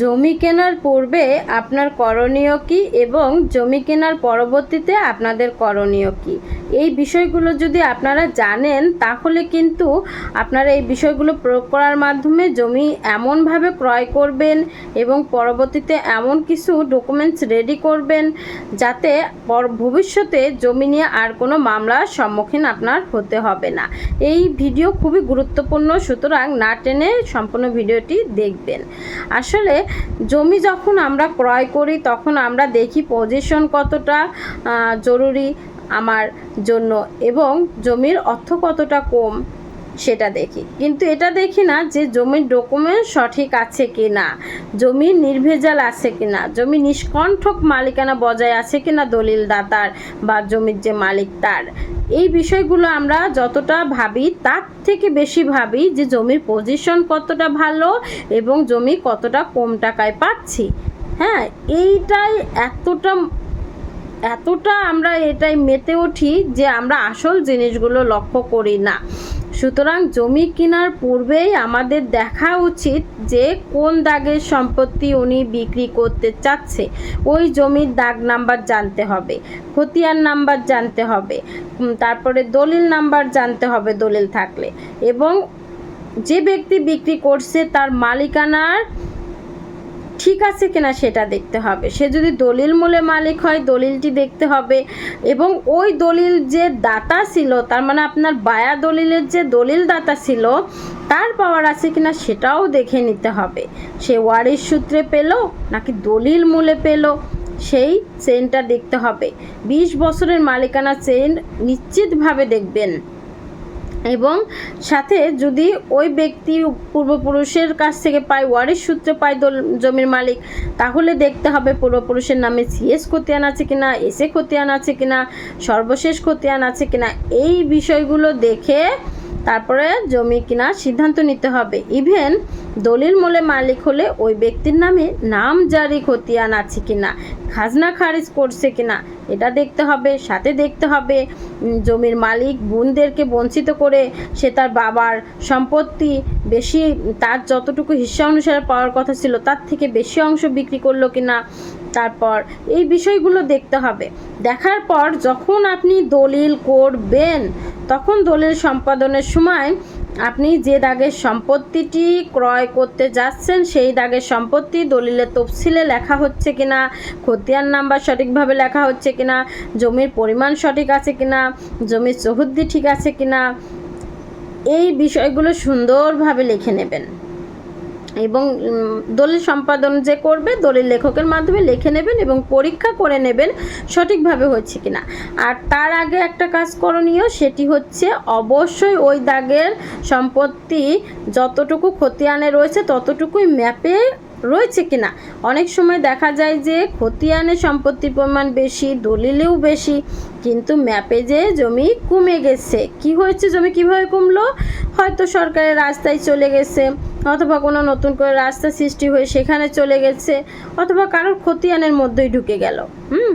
জমি কেনার পূর্বে আপনার করণীয় কি এবং জমি কেনার পরবর্তীতে আপনাদের করণীয় কি? এই বিষয়গুলো যদি আপনারা জানেন, তাহলে কিন্তু আপনারা এই বিষয়গুলো প্রয়োগ করার মাধ্যমে জমি এমনভাবে ক্রয় করবেন এবং পরবর্তীতে এমন কিছু ডকুমেন্টস রেডি করবেন যাতে ভবিষ্যতে জমি নিয়ে আর কোনো মামলার সম্মুখীন আপনার হতে হবে না। এই ভিডিও খুবই গুরুত্বপূর্ণ, সুতরাং না টেনে সম্পূর্ণ ভিডিওটি দেখবেন। আসলে জমি যখন আমরা ক্রয় করি, তখন আমরা দেখি পজিশন কতটা জরুরি আমার জন্য এবং জমির অর্থ কতটা কম। সেটা দেখি। কিন্তু এটা দেখি না যে জমির ডকুমেন্ট সঠিক আছে কি না জমি নির্ভেজাল আছে কি না জমি নিষ্কণ্ঠক মালিকানা বজায় আছে কি না দলিল দাতার বা জমির যে মালিক তার। এই বিষয়গুলো আমরা যতটা ভাবি তার থেকে বেশি ভাবি যে জমির পজিশন কতটা ভালো এবং জমি কতটা কম টাকায় পাচ্ছি। হ্যাঁ এইটাই এতটা এতটা আমরা এটাই মেতে উঠি যে আমরা আসল জিনিসগুলো লক্ষ্য করি না। সুতরাং জমি কেনার পূর্বেই আমাদের দেখা উচিত যে কোন দাগের সম্পত্তি উনি বিক্রি করতে চাচ্ছে। ওই জমির দাগ নাম্বার জানতে হবে, খতিয়ান নাম্বার জানতে হবে তারপরে দলিল নাম্বার জানতে হবে দলিল থাকলে। এবং যে ব্যক্তি বিক্রি করছে তার মালিকানার ঠিক আছে কিনা সেটা দেখতে হবে। সে যদি দলিল মূলে মালিক হয়, দলিলটি দেখতে হবে এবং ওই দলিল যে দাতা ছিল, তার মানে আপনার বায়া দলিলের যে দলিল দাতা ছিল, তার পাওয়ার আছে কিনা সেটাও দেখে নিতে হবে। সে ওয়ারিশ সূত্রে পেল নাকি দলিল মূলে পেল, সেই চেনটা দেখতে হবে। বিশ বছরের মালিকানা চেন নিশ্চিতভাবে দেখবেন। এবং সাথে যদি ওই ব্যক্তি পূর্বপুরুষের কাছ থেকে পায় ওয়ারিশ সূত্রে পায় জমির মালিক, তাহলে দেখতে হবে পূর্বপুরুষের নামে সিএস খতিয়ান আছে কিনা এসে খতিয়ান আছে কিনা, সর্বশেষ খতিয়ান আছে কিনা। এই বিষয়গুলো দেখে তারপরে জমি কিনার সিদ্ধান্ত নিতে হবে। ইভেন দলিল মূলে মালিক হলে ওই ব্যক্তির নামে নাম জারি খতিয়ান আছে কিনা, খাজনা খারিজ করছে কিনা, এটা দেখতে হবে, সাথে দেখতে হবে। জমির মালিক বোনদেরকে বঞ্চিত করে সে তার বাবার সম্পত্তি বেশি, তার যতটুকু হিস্সা অনুসারে পাওয়ার কথা ছিল, তার থেকে বেশি অংশ বিক্রি করল কিনা তারপর এই বিষয়গুলো দেখতে হবে। দেখার পর যখন আপনি দলিল করবেন, তখন দলিল সম্পাদনের সময় আপনি যে দাগের সম্পত্তিটি ক্রয় করতে যাচ্ছেন, সেই দাগের সম্পত্তি দলিলের তফসিলে লেখা হচ্ছে কিনা, খতিয়ান নাম্বার সঠিকভাবে লেখা হচ্ছে কিনা, জমির পরিমাণ সঠিক আছে কিনা, জমির চৌহদ্দি ঠিক আছে কিনা, এই বিষয়গুলো সুন্দরভাবে লিখে নেবেন। এবং দলিল সম্পাদন যে করবে, দলিল লেখকের মাধ্যমে লিখে নেবেন এবং পরীক্ষা করে নেবেন সঠিকভাবে হচ্ছে কিনা। আর তার আগে একটা কাজ করণীয়, সেটি হচ্ছে অবশ্যই ওই দাগের সম্পত্তি যতটুকু খতিয়ানে রয়েছে, ততটুকুই ম্যাপে রয়েছে কিনা। অনেক সময় দেখা যায় যে খতিয়ানে সম্পত্তির পরিমাণ বেশি, দলিলেও বেশি কিন্তু ম্যাপে যে জমি কমে গেছে। কি হয়েছে? জমি কীভাবে কমলো? হয়তো সরকারের রাস্তায় চলে গেছে, অথবা কোনো নতুন করে রাস্তা সৃষ্টি হয়ে সেখানে চলে গেছে, অথবা কারোর খতিয়ানের মধ্যেই ঢুকে গেল। হুম?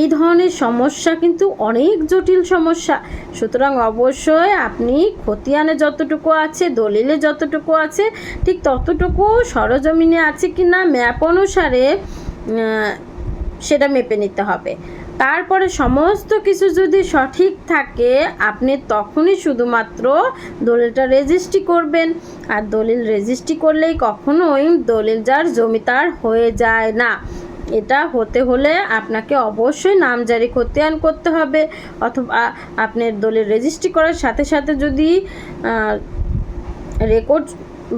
এই ধরনের সমস্যা কিন্তু অনেক জটিল সমস্যা। সুতরাং অবশ্যই আপনি খতিয়ানে যতটুকু আছে, দলিলে যতটুকু আছে, ঠিক ততটুকু সরজমিনে আছে কি না ম্যাপ অনুসারে সেটা মেপে নিতে হবে। তারপরে সমস্ত কিছু যদি সঠিক থাকে, আপনি তখনই শুধুমাত্র দলিলটা রেজিস্ট্রি করবেন। আর দলিল রেজিস্ট্রি করলেই কখনোই দলিল যার জমি তার হয়ে যায় না। এটা হতে হলে আপনাকে অবশ্যই নামজারি খতিয়ান করতে হবে। অথবা আপনার দলিল রেজিস্ট্রি করার সাথে সাথে যদি রেকর্ড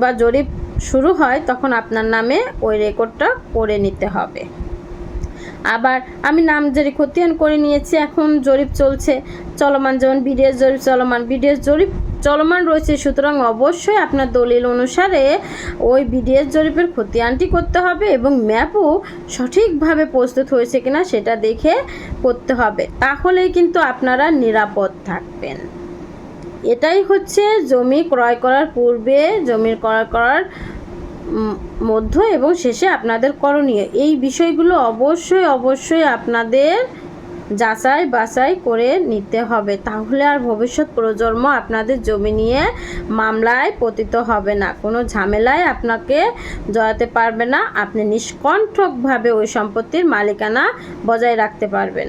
বা জরিপ শুরু হয়, তখন আপনার নামে ওই রেকর্ডটা করে নিতে হবে। আবার আমি নাম নামজারি খতিয়ান করে নিয়েছি, এখন জরিপ চলছে, চলমান যেমন বিডিএস জরিপ, চলমান বিডিএস জরিপ, চলমান রয়েছে। সুতরাং অবশ্যই আপনার দলিল অনুসারে ওই বিডিএস জরিপের খতিয়ানটি করতে হবে এবং ম্যাপও সঠিকভাবে প্রস্তুত হয়েছে কিনা সেটা দেখে করতে হবে। তাহলেই কিন্তু আপনারা নিরাপদ থাকবেন। এটাই হচ্ছে জমি ক্রয় করার পূর্বে, জমির ক্রয় করার মধ্য এবং শেষে আপনাদের করণীয়। এই বিষয়গুলো অবশ্যই অবশ্যই আপনাদের যাচাই বাছাই করে নিতে হবে। তাহলে আর ভবিষ্যৎ প্রজন্ম আপনাদের জমি নিয়ে মামলায় পতিত হবে না। কোনো ঝামেলায় আপনাকে জড়াতে পারবে না। আপনি নিষ্কণ্ঠকভাবে ওই সম্পত্তির মালিকানা বজায় রাখতে পারবেন।